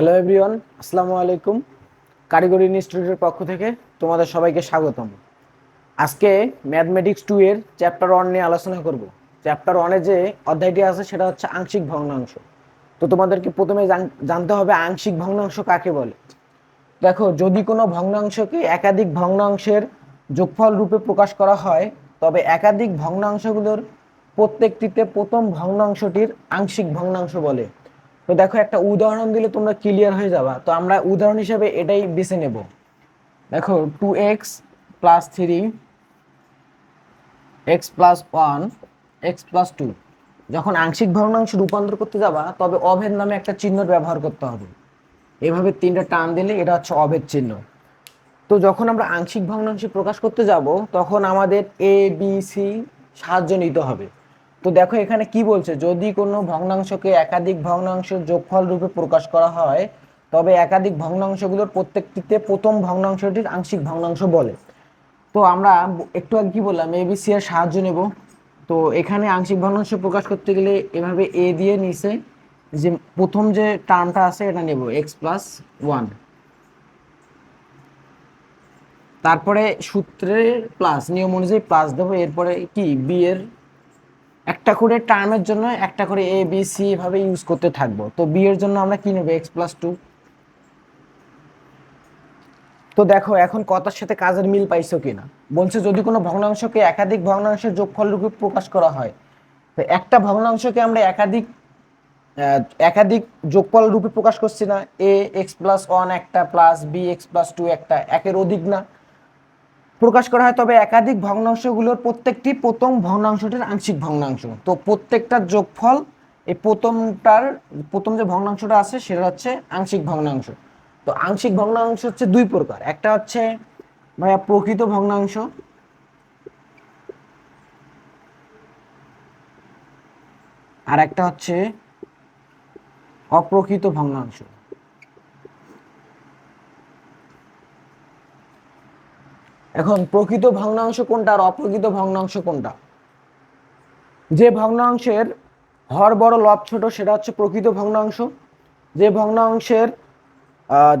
Hello everyone আসসালামু আলাইকুম কারিগরি ইনস্টিটিউটের পক্ষ থেকে তোমাদের সবাইকে স্বাগতম। আজকে ম্যাথমেটিক্স টু এর চ্যাপ্টার ওয়ান নিয়ে আলোচনা করব। চ্যাপ্টার ওয়ানে যে অধ্যায়টি আছে, সেটা হচ্ছে আংশিক ভগ্নাংশ। তো তোমাদেরকে প্রথমে জানতে হবে আংশিক ভগ্নাংশ কাকে বলে। দেখো, যদি কোনো ভগ্নাংশকে একাধিক ভগ্নাংশের যোগফল রূপে প্রকাশ করা হয়, তবে একাধিক ভগ্নাংশগুলোর প্রত্যেকটিতে প্রথম ভগ্নাংশটির আংশিক ভগ্নাংশ বলে। তো দেখো, একটা উদাহরণ দিলে তোমরা ক্লিয়ার হয়ে যাবা। তো আমরা উদাহরণ হিসেবে এটাই বেছে নেব। দেখো two X plus three X plus one X plus two যখন আংশিক ভগ্নাংশ রূপান্তর করতে যাবা, তবে অভেদ নামে একটা চিহ্ন ব্যবহার করতে হবে। এভাবে তিনটা টান দিলে এটা হচ্ছে অভেদ চিহ্ন। তো যখন আমরা আংশিক ভগ্নাংশ প্রকাশ করতে যাব, তখন আমাদের এ বি সি সাহায্য নিতে হবে। তো দেখো এখানে কি বলছে? যদি কোনো ভগ্নাংশকে একাধিক ভগ্নাংশের যোগফল রূপে প্রকাশ করা হয়, তবে একাধিক ভগ্নাংশগুলোর প্রত্যেকটিতে প্রথম ভগ্নাংশটির আংশিক ভগ্নাংশ বলে। তো আমরা একটু আগে কি বললাম? এ বি সি এর সাহায্য নেব। তো এখানে আংশিক ভগ্নাংশ প্রকাশ করতে গেলে এভাবে এ দিয়ে নিচে যে প্রথম যে টার্মটা আছে, এটা নেব এক্স প্লাস ওয়ান তারপরে সূত্রের প্লাস নিয়ম অনুযায়ী প্লাস দেবো। এরপরে কি? বি এর একটা করে টার্মের জন্য একটা করে এ বি সি এভাবে ইউজ করতে থাকব। তো বি এর জন্য আমরা কি নেব? এক্স প্লাস টু তো দেখো, এখন কথার সাথে কাজের মিল পাইছো কিনা? বলছে যদি কোনো ভগ্নাংশকে একাধিক ভগ্নাংশের যোগফল রূপে প্রকাশ করা হয়, তো একটা ভগ্নাংশকে আমরা একাধিক একাধিক যোগফল রূপে প্রকাশ করছি না। এ এক্স প্লাস ওয়ান একটা plus B X plus two একটা, একের অধিক না। প্রকাশ করা হয়, তবে একাধিক ভগ্নাংশগুলোর প্রত্যেকটি প্রথম ভগ্নাংশটির আংশিক ভগ্নাংশ। তো প্রত্যেকটার যোগফল এই প্রথমটার, প্রথম যে ভগ্নাংশটা আছে, সেটা হচ্ছে আংশিক ভগ্নাংশ। তো আংশিক ভগ্নাংশ হচ্ছে দুই প্রকার। একটা হচ্ছে ভাইয়া প্রকৃত ভগ্নাংশ। আর একটা হচ্ছে অপ্রকৃত ভগ্নাংশ। এখন প্রকৃত ভগ্নাংশ কোনটা আর অপ্রকৃত ভগ্নাংশ কোনটা? যে ভগ্নাংশের হর বড় লব ছোট, সেটা হচ্ছে প্রকৃত ভগ্নাংশ। যে ভগ্নাংশের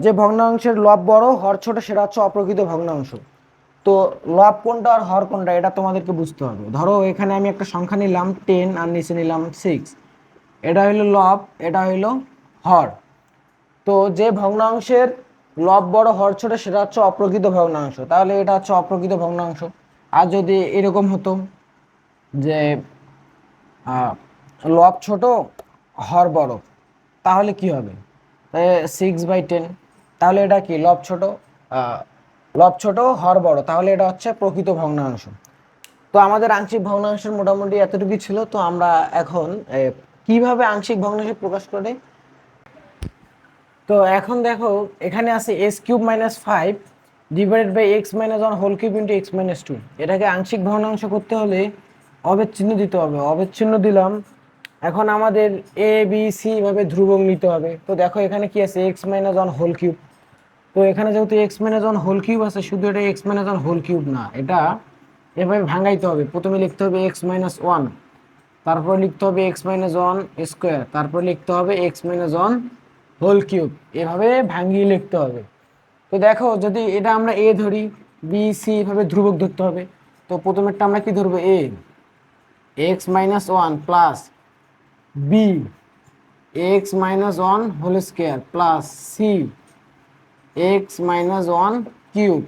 যে ভগ্নাংশের লব বড়, হর ছোট, সেটা হচ্ছে অপ্রকৃত ভগ্নাংশ। তো লব কোনটা আর হর কোনটা, এটা তোমাদেরকে বুঝতে হবে। ধরো এখানে আমি একটা সংখ্যা নিলাম টেন আর নিচে নিলাম সিক্স এটা হইল লব, এটা হইল হর। তো যে ভগ্নাংশের লব বড় হর ছোট, সেটা হচ্ছে অপ্রকৃত ভগ্নাংশ। তাহলে এটা হচ্ছে অপ্রকৃত ভগ্নাংশ। আর যদি এরকম হতো যে লব ছোট, হর বড়, তাহলে কি হবে? সিক্স বাই টেন তাহলে এটা কি? লব ছোট লব ছোট, হর বড়, তাহলে এটা হচ্ছে প্রকৃত ভগ্নাংশ। তো আমাদের আংশিক ভগ্নাংশের মোটামুটি এতটুকুই ছিল। তো আমরা এখন কীভাবে আংশিক ভগ্নাংশ প্রকাশ করে? তো এখন দেখো, এখানে আছে S cube minus five divided by X minus one whole cube into X minus two এটাকে আংশিক ভগ্নাংশ করতে হলে অবেদ চিহ্ন দিতে হবে। অবেদ চিহ্ন দিলাম। এখন আমাদের এ বি সি ভাবে ধ্রুবক নিতে হবে। তো দেখো, এখানে কি আছে? X minus one whole cube তো এখানে যেহেতু X minus one whole cube আছে, শুধু এটা X minus one whole cube না, এটা এভাবে ভাঙাইতে হবে। প্রথমে লিখতে হবে এক্স মাইনাস ওয়ান তারপর লিখতে হবে এক্স মাইনাস ওয়ান স্কোয়ার তারপর লিখতে হবে X minus one whole cube, এভাবে ভাঙিয়ে লিখতে হবে। তো দেখো, যদি এটা আমরা এ ধরি বি সি এভাবে ধ্রুবক ধরতে হবে। তো প্রথমেরটা আমরা কি ধরবো? A X minus one plus B X minus one whole square plus C X minus one cube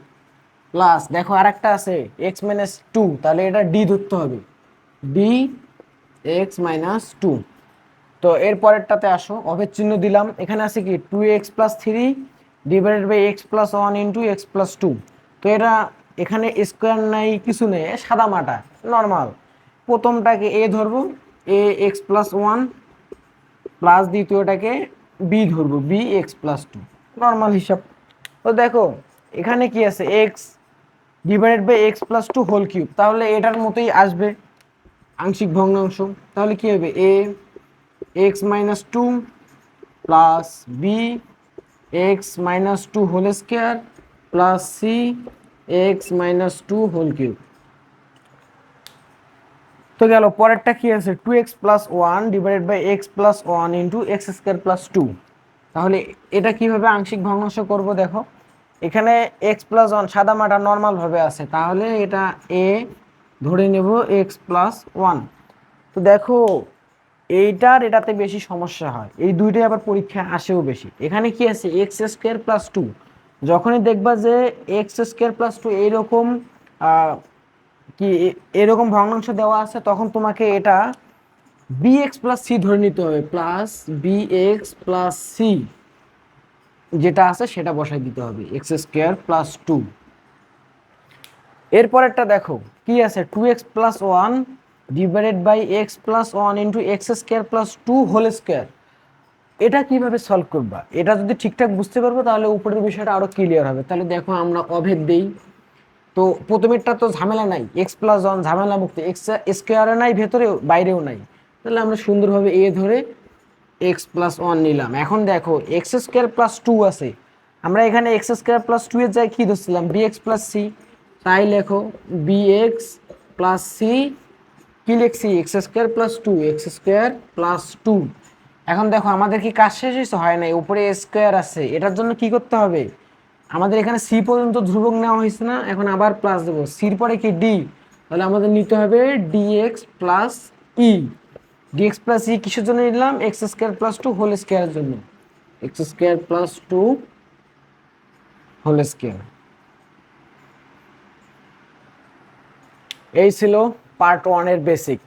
plus দেখো আরেকটা আছে এক্স মাইনাস টু তাহলে এটা ডি ধরতে হবে। ডি এক্স মাইনাস টু তো এর পরেরটাতে আসো। অভেদ চিহ্ন দিলাম। এখানে আছে কি? Two X plus three divided by X plus one into X plus two তো এটা এখানে স্কোয়ার নাই, কিছু নেই। সাদা মাটা নর্মাল প্রথমটাকে এ ধরবো। A X plus one plus দ্বিতীয়টাকে B ধরবো। B X plus two normal হিসাব। তো দেখো, এখানে কি আছে? X divided by X plus two whole cube তাহলে এটার মতোই আসবে। আংশিক ভগ্নাংশ। তাহলে কি হবে? A X minus two plus B X minus two whole square plus C X minus two whole cube তো গেল, পরেরটা কি আছে? Two X plus one divided by X plus one into X square plus two তাহলে এটা কীভাবে আংশিক ভগ্নাংশ করব দেখো? এখানে এক্স প্লাস ওয়ান সাদা মাটা নর্মাল ভাবে আছে। তাহলে এটা এ ধরে নেব এক্স প্লাস ওয়ান তো দেখো এইটার এটাতে বেশি সমস্যা হয়। এই দুইটাই আবার পরীক্ষায় আসেও বেশি। এখানে কি আছে? এক্স স্কোয়ার প্লাস টু যখনই দেখবা যে এক্স স্কোয়ার প্লাস টু এইরকম কি এরকম ভগ্নাংশ দেওয়া আছে, তখন তোমাকে এটা বি এক্স প্লাস সি ধরে নিতে হবে plus B X plus C যেটা আছে সেটা বসাই দিতে হবে এক্স স্কোয়ার প্লাস টু এরপরেরটা দেখো, কি আছে? Two X plus one divided by X plus one into X square plus two whole square এটা কীভাবে সলভ করবা? এটা যদি ঠিকঠাক বুঝতে পারব, তাহলে উপরের বিষয়টা আরও ক্লিয়ার হবে। তাহলে দেখো আমরা অভেদ দেই। তো প্রথমেরটা তো ঝামেলা নাই। এক্স প্লাস ওয়ান ঝামেলা মুক্ত এক্স স্কোয়ারে নাই ভেতরেও বাইরেও নাই। তাহলে আমরা সুন্দরভাবে এ ধরে এক্স প্লাস ওয়ান নিলাম। এখন দেখো এক্স স্কোয়ার প্লাস টু আছে। আমরা এখানে এক্স স্কোয়ার প্লাস টু এর জায়গায় কী ধরছিলাম? বি এক্স প্লাস সি তাই লেখো বি এক্স প্লাস সি কি লিখছি X square plus two, X square plus two. এখন দেখো, আমাদের কি কাজ শেষ হয়েছে? হয় নাই, উপরে স্কোয়ার আছে। এটার জন্য কি করতে হবে? আমাদের এখানে সি পর্যন্ত ধ্রুবক নেওয়া হয়েছে না, এখন আবার প্লাস দেবো। সির পরে কি ডি তাহলে আমাদের নিতে হবে D X plus E D X plus E কিসের জন্য নিলাম? X square plus two whole স্কোয়ারের জন্য। X square plus two whole square. এই ছিল পার্ট ওয়ানের বেসিক